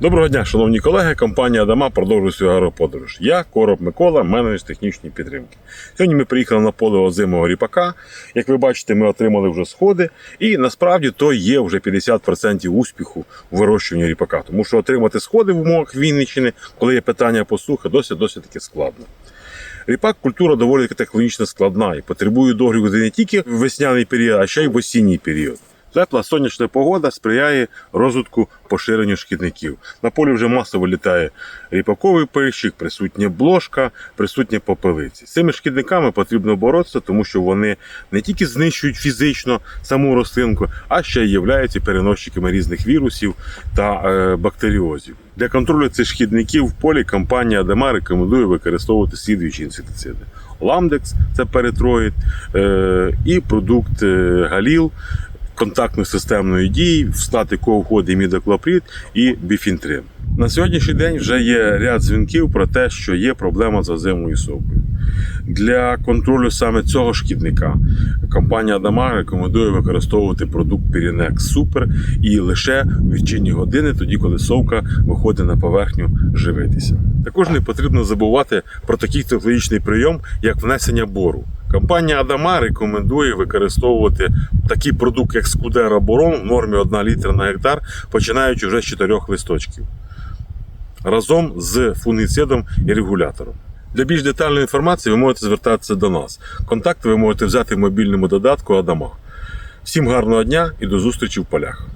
Доброго дня, шановні колеги. Компанія Адама продовжує свою агроподорож. Я Короб Микола, менеджер з технічної підтримки. Сьогодні ми приїхали на поле озимого ріпака. Як ви бачите, ми отримали вже сходи, і насправді то є вже 50% успіху у вирощуванні ріпака. Тому що отримати сходи в умовах Вінниччини, коли є питання посухи, досить досить таки складно. Ріпак культура доволі технологічно складна і потребує догляду не тільки в весняний період, а ще й в осінній період. Тепла сонячна погода сприяє розвитку поширенню шкідників. На полі вже масово літає ріпаковий пильщик, присутня блошка, присутня попелиці. З цими шкідниками потрібно боротися, тому що вони не тільки знищують фізично саму рослинку, а ще й являються переносчиками різних вірусів та е, бактеріозів. Для контролю цих шкідників в полі компанія Адема рекомендує використовувати слідуючі інсектициди. Ламдекс це перетроїд, е, і продукт е, Галіл контактно-системної дії, в склад якого входить мідоклоприд і біфінтрин. На сьогоднішній день вже є ряд дзвінків про те, що є проблема з озимою совкою. Для контролю саме цього шкідника компанія Адама рекомендує використовувати продукт Pirinex Super і лише в вечірні години, тоді коли совка виходить на поверхню живитися. Також не потрібно забувати про такий технологічний прийом, як внесення бору. Компанія Адама рекомендує використовувати такий продукт, як Скудера Борон в нормі 1 літра на гектар, починаючи вже з 4 листочків разом з фунгіцидом і регулятором. Для більш детальної інформації ви можете звертатися до нас. Контакти ви можете взяти в мобільному додатку Адама. Всім гарного дня і до зустрічі в полях.